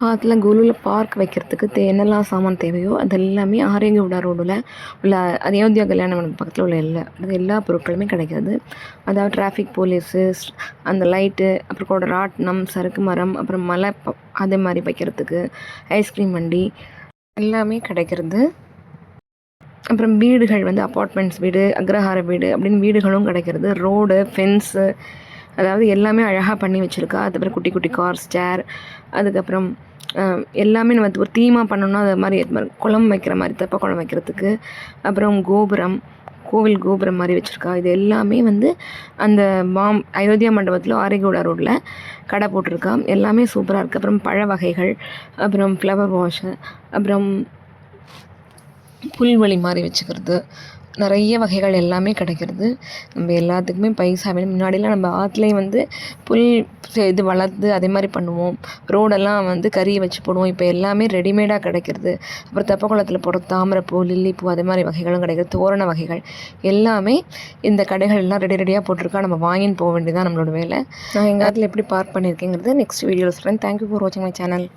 ஆத்துல குலுல பார்க் வைக்கிறதுக்கு தே என்னெல்லாம் சாமான் தேவையோ அது எல்லாமே ஆரியங்கவுடா ரோடில் உள்ள அயோத்தியா கல்யாண மண்டபம் பக்கத்தில் உள்ள எல்லா எல்லா பொருட்களுமே கிடைக்காது. அதாவது டிராஃபிக் போலீஸு அந்த லைட்டு அப்புறம் கூட ராட்டினம் சறுக்கு மரம் அப்புறம் மலை அதே மாதிரி வைக்கிறதுக்கு ஐஸ்கிரீம் வண்டி எல்லாமே கிடைக்கிறது. அப்புறம் வீடுகள் வந்து அப்பார்ட்மெண்ட்ஸ் வீடு அக்ரஹார வீடு அப்படின்னு வீடுகளும் கிடைக்கிறது. ரோடு ஃபென்ஸு அதாவது எல்லாமே அழகாக பண்ணி வச்சுருக்கா. அதுக்கப்புறம் குட்டி குட்டி கார்ஸ் சேர் அதுக்கப்புறம் எல்லாமே நம்ம ஒரு தீமாக பண்ணோம்னா அது மாதிரி மாதிரி குளம் வைக்கிற மாதிரி தப்பா குளம் வைக்கிறதுக்கு. அப்புறம் கோபுரம் கோவில் கோபுரம் மாதிரி வச்சுருக்கா. இது எல்லாமே வந்து அந்த பாம் அயோத்தியா மண்டபத்தில் ஆரிகோடா ரோட்டில் கடை போட்டிருக்கா. எல்லாமே சூப்பராக இருக்குது அப்புறம் பழ வகைகள் அப்புறம் ஃப்ளவர் வாஷு அப்புறம் புல்வெளி மாதிரி வச்சுக்கிறது. நிறைய வகைகள் எல்லாமே கிடைக்கிறது. நம்ம எல்லாத்துக்குமே பைசா வேணும். முன்னாடிலாம் நம்ம ஆற்றுலேயும் வந்து புல் செ- இது வளர்த்து அதே மாதிரி பண்ணுவோம். ரோடெல்லாம் வந்து கறியை வச்சு போடுவோம். இப்போ எல்லாமே ரெடிமேடாக கிடைக்கிறது. அப்புறம் தெப்ப குளத்தில் போடுற தாமரைப்பூ லில்லிப்பூ அதே மாதிரி வகைகளும் கிடைக்கிறது. தோரண வகைகள் எல்லாமே இந்த கடைகள் எல்லாம் ரெடி ரெடியாக போட்டிருக்கா. நம்ம வாங்கின்னு போக வேண்டியதான் நம்மளோட வேலை. நான் எங்கள் ஆற்றுல எப்படி பார்க் பண்ணியிருக்கேங்கிறது நெக்ஸ்ட் வீடியோவில் சொல்கிறேன் தேங்க்யூ ஃபார் வாட்சிங் மை சேனல்